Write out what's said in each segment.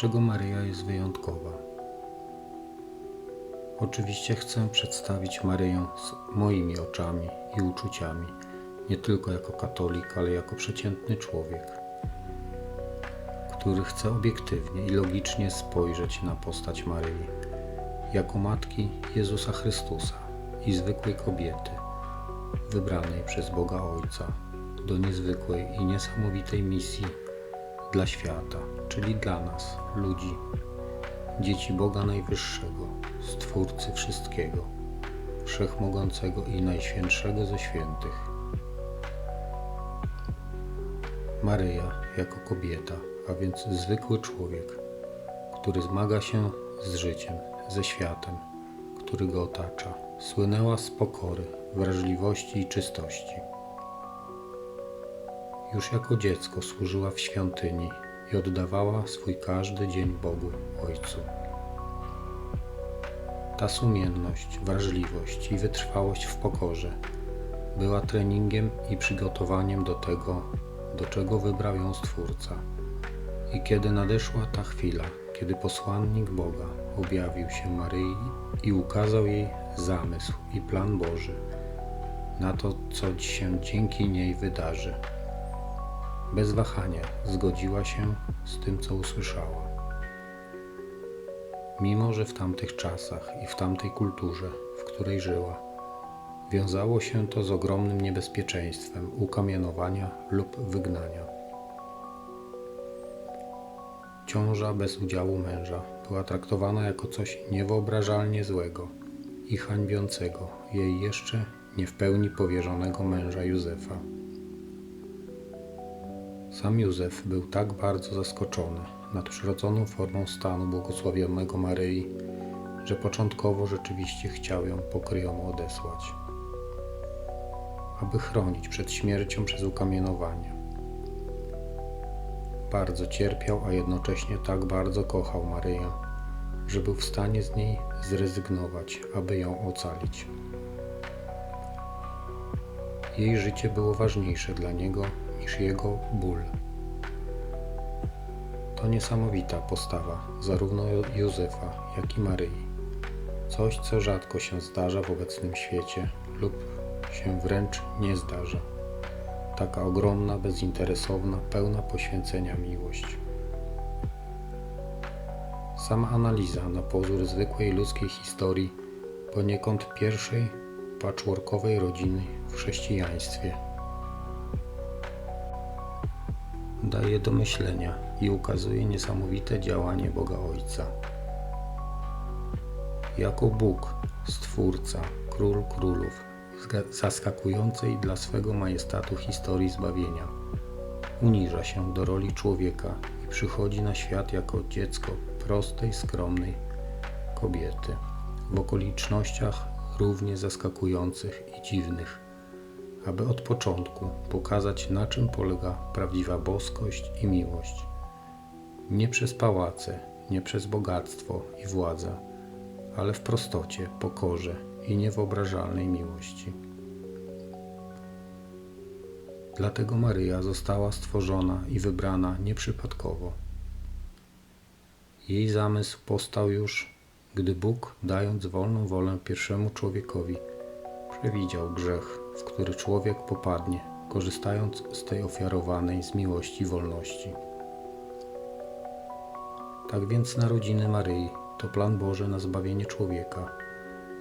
Dlaczego Maryja jest wyjątkowa? Oczywiście chcę przedstawić Maryję z moimi oczami i uczuciami, nie tylko jako katolik, ale jako przeciętny człowiek, który chce obiektywnie i logicznie spojrzeć na postać Maryi, jako matki Jezusa Chrystusa i zwykłej kobiety, wybranej przez Boga Ojca do niezwykłej i niesamowitej misji dla świata, czyli dla nas, ludzi, dzieci Boga Najwyższego, Stwórcy wszystkiego, Wszechmogącego i Najświętszego ze świętych. Maryja jako kobieta, a więc zwykły człowiek, który zmaga się z życiem, ze światem, który go otacza, słynęła z pokory, wrażliwości i czystości. Już jako dziecko służyła w świątyni i oddawała swój każdy dzień Bogu Ojcu. Ta sumienność, wrażliwość i wytrwałość w pokorze była treningiem i przygotowaniem do tego, do czego wybrał ją Stwórca. I kiedy nadeszła ta chwila, kiedy posłannik Boga objawił się Maryi i ukazał jej zamysł i plan Boży na to, co się dzięki niej wydarzy, bez wahania zgodziła się z tym, co usłyszała. Mimo, że w tamtych czasach i w tamtej kulturze, w której żyła, wiązało się to z ogromnym niebezpieczeństwem ukamienowania lub wygnania. Ciąża bez udziału męża była traktowana jako coś niewyobrażalnie złego i hańbiącego jej jeszcze nie w pełni powierzonego męża Józefa. Sam Józef był tak bardzo zaskoczony nadprzyrodzoną formą stanu błogosławionego Maryi, że początkowo rzeczywiście chciał ją pokryjomu odesłać, aby chronić przed śmiercią przez ukamienowanie. Bardzo cierpiał, a jednocześnie tak bardzo kochał Maryję, że był w stanie z niej zrezygnować, aby ją ocalić. Jej życie było ważniejsze dla niego niż jego ból. To niesamowita postawa zarówno Józefa, jak i Maryi. Coś, co rzadko się zdarza w obecnym świecie lub się wręcz nie zdarza. Taka ogromna, bezinteresowna, pełna poświęcenia miłość. Sama analiza na pozór zwykłej ludzkiej historii poniekąd pierwszej patchworkowej rodziny w chrześcijaństwie daje do myślenia i ukazuje niesamowite działanie Boga Ojca. Jako Bóg, Stwórca, Król Królów, zaskakującej dla swego majestatu historii zbawienia, uniża się do roli człowieka i przychodzi na świat jako dziecko prostej, skromnej kobiety, w okolicznościach równie zaskakujących i dziwnych aby od początku pokazać, na czym polega prawdziwa boskość i miłość. Nie przez pałace, nie przez bogactwo i władzę, ale w prostocie, pokorze i niewyobrażalnej miłości. Dlatego Maryja została stworzona i wybrana nieprzypadkowo. Jej zamysł powstał już, gdy Bóg, dając wolną wolę pierwszemu człowiekowi, przewidział grzech, w który człowiek popadnie, korzystając z tej ofiarowanej z miłości wolności. Tak więc narodziny Maryi to plan Boży na zbawienie człowieka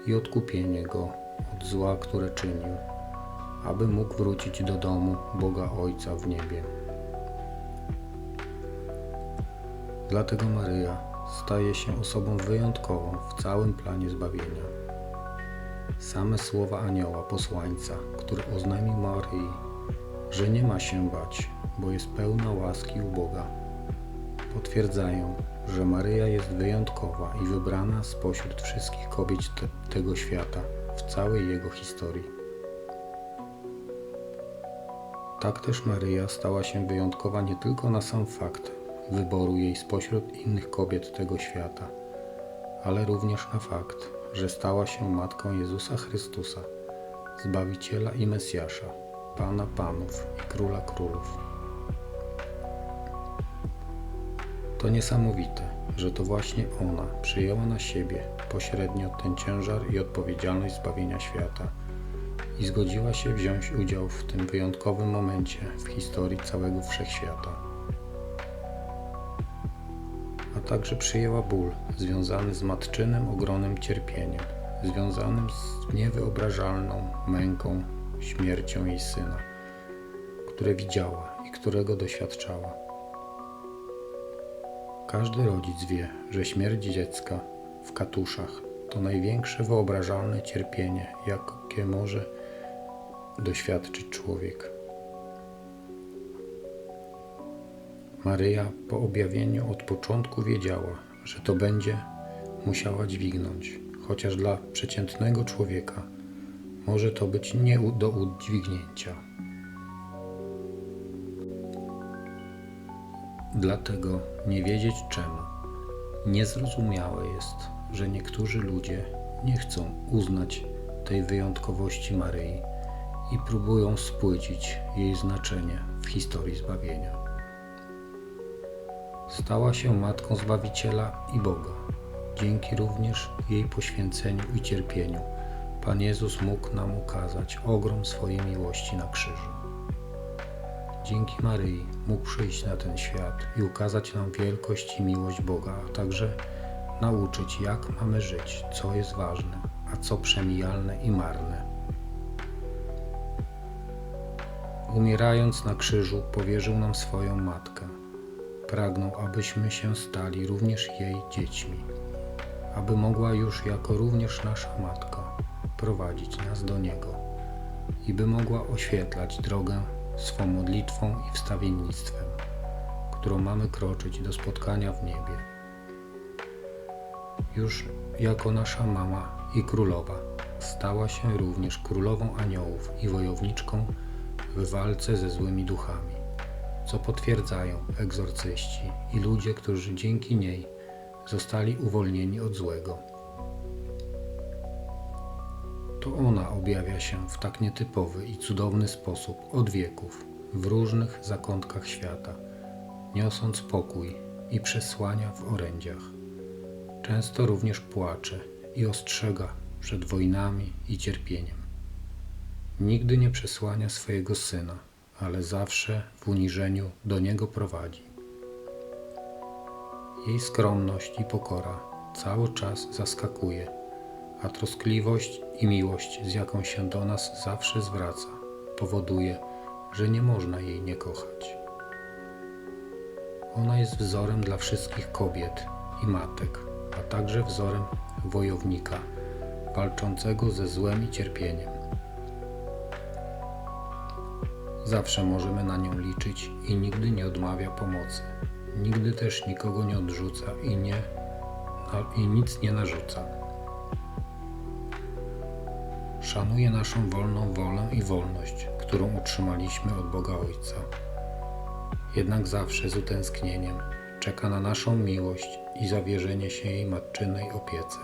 i odkupienie go od zła, które czynił, aby mógł wrócić do domu Boga Ojca w niebie. Dlatego Maryja staje się osobą wyjątkową w całym planie zbawienia. Same słowa anioła posłańca, który oznajmił Maryi, że nie ma się bać, bo jest pełna łaski u Boga, potwierdzają, że Maryja jest wyjątkowa i wybrana spośród wszystkich kobiet te, tego świata w całej jego historii. Tak też Maryja stała się wyjątkowa nie tylko na sam fakt wyboru jej spośród innych kobiet tego świata, ale również na fakt, że stała się matką Jezusa Chrystusa, Zbawiciela i Mesjasza, Pana Panów i Króla Królów. To niesamowite, że to właśnie ona przyjęła na siebie pośrednio ten ciężar i odpowiedzialność zbawienia świata i zgodziła się wziąć udział w tym wyjątkowym momencie w historii całego wszechświata. A także przyjęła ból związany z matczynym ogromnym cierpieniem, związanym z niewyobrażalną męką, śmiercią jej syna, które widziała i którego doświadczała. Każdy rodzic wie, że śmierć dziecka w katuszach to największe wyobrażalne cierpienie, jakie może doświadczyć człowiek. Maryja po objawieniu od początku wiedziała, że to będzie musiała dźwignąć, chociaż dla przeciętnego człowieka może to być nie do udźwignięcia. Dlatego nie wiedzieć czemu. Niezrozumiałe jest, że niektórzy ludzie nie chcą uznać tej wyjątkowości Maryi i próbują spłycić jej znaczenie w historii zbawienia. Stała się Matką Zbawiciela i Boga. Dzięki również jej poświęceniu i cierpieniu Pan Jezus mógł nam ukazać ogrom swojej miłości na krzyżu. Dzięki Maryi mógł przyjść na ten świat i ukazać nam wielkość i miłość Boga, a także nauczyć, jak mamy żyć, co jest ważne, a co przemijalne i marne. Umierając na krzyżu, powierzył nam swoją matkę. Pragnął, abyśmy się stali również jej dziećmi, aby mogła już jako również nasza matka prowadzić nas do Niego i by mogła oświetlać drogę swą modlitwą i wstawiennictwem, którą mamy kroczyć do spotkania w niebie. Już jako nasza mama i królowa stała się również królową aniołów i wojowniczką w walce ze złymi duchami, co potwierdzają egzorcyści i ludzie, którzy dzięki niej zostali uwolnieni od złego. To ona objawia się w tak nietypowy i cudowny sposób od wieków w różnych zakątkach świata, niosąc pokój i przesłania w orędziach. Często również płacze i ostrzega przed wojnami i cierpieniem. Nigdy nie przesłania swojego syna, ale zawsze w uniżeniu do niego prowadzi. Jej skromność i pokora cały czas zaskakuje a troskliwość i miłość, z jaką się do nas zawsze zwraca, powoduje, że nie można jej nie kochać. Ona jest wzorem dla wszystkich kobiet i matek, a także wzorem wojownika walczącego ze złem i cierpieniem. Zawsze możemy na nią liczyć i nigdy nie odmawia pomocy. Nigdy też nikogo nie odrzuca i, nie, i nic nie narzuca. Szanuje naszą wolną wolę i wolność, którą utrzymaliśmy od Boga Ojca. Jednak zawsze z utęsknieniem czeka na naszą miłość i zawierzenie się jej matczynej opiece.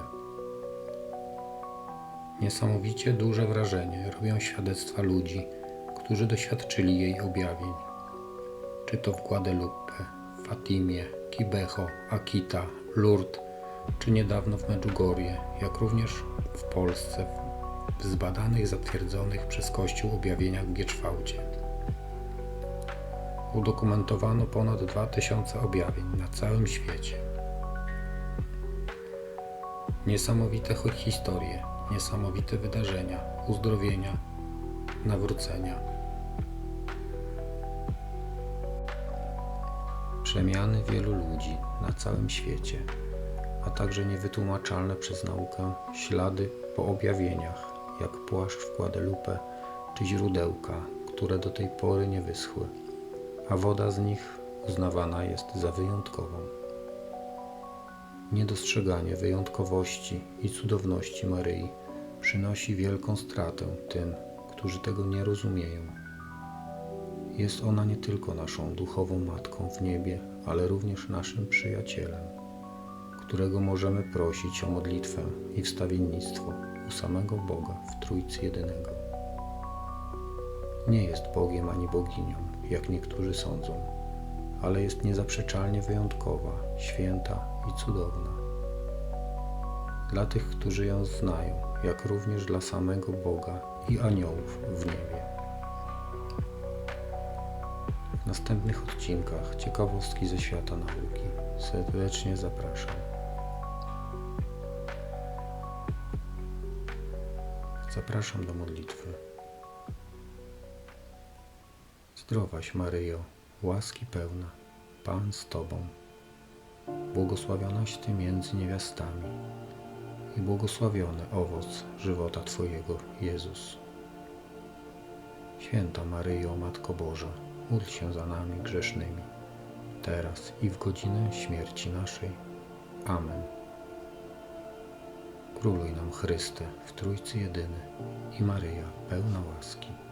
Niesamowicie duże wrażenie robią świadectwa ludzi, którzy doświadczyli jej objawień. Czy to w Guadalupe, Fatimie, Kibeho, Akita, Lourdes, czy niedawno w Medjugorje, jak również w Polsce, w zbadanych, zatwierdzonych przez Kościół objawieniach w Gieczwałcie. Udokumentowano ponad 2000 objawień na całym świecie. Niesamowite historie, niesamowite wydarzenia, uzdrowienia, nawrócenia. Przemiany wielu ludzi na całym świecie, a także niewytłumaczalne przez naukę ślady po objawieniach, jak płaszcz w Guadalupe czy źródełka, które do tej pory nie wyschły, a woda z nich uznawana jest za wyjątkową. Niedostrzeganie wyjątkowości i cudowności Maryi przynosi wielką stratę tym, którzy tego nie rozumieją. Jest ona nie tylko naszą duchową matką w niebie, ale również naszym przyjacielem, którego możemy prosić o modlitwę i wstawiennictwo u samego Boga w Trójcy Jedynego. Nie jest Bogiem ani boginią, jak niektórzy sądzą, ale jest niezaprzeczalnie wyjątkowa, święta i cudowna. Dla tych, którzy ją znają, jak również dla samego Boga i aniołów w niebie. W następnych odcinkach ciekawostki ze świata nauki serdecznie zapraszam. Zapraszam do modlitwy. Zdrowaś Maryjo, łaski pełna, Pan z Tobą, błogosławionaś Ty między niewiastami i błogosławiony owoc żywota Twojego, Jezus. Święta Maryjo, Matko Boża, módl się za nami grzesznymi, teraz i w godzinę śmierci naszej. Amen. Króluj nam Chryste w Trójcy Jedyny i Maryja pełna łaski.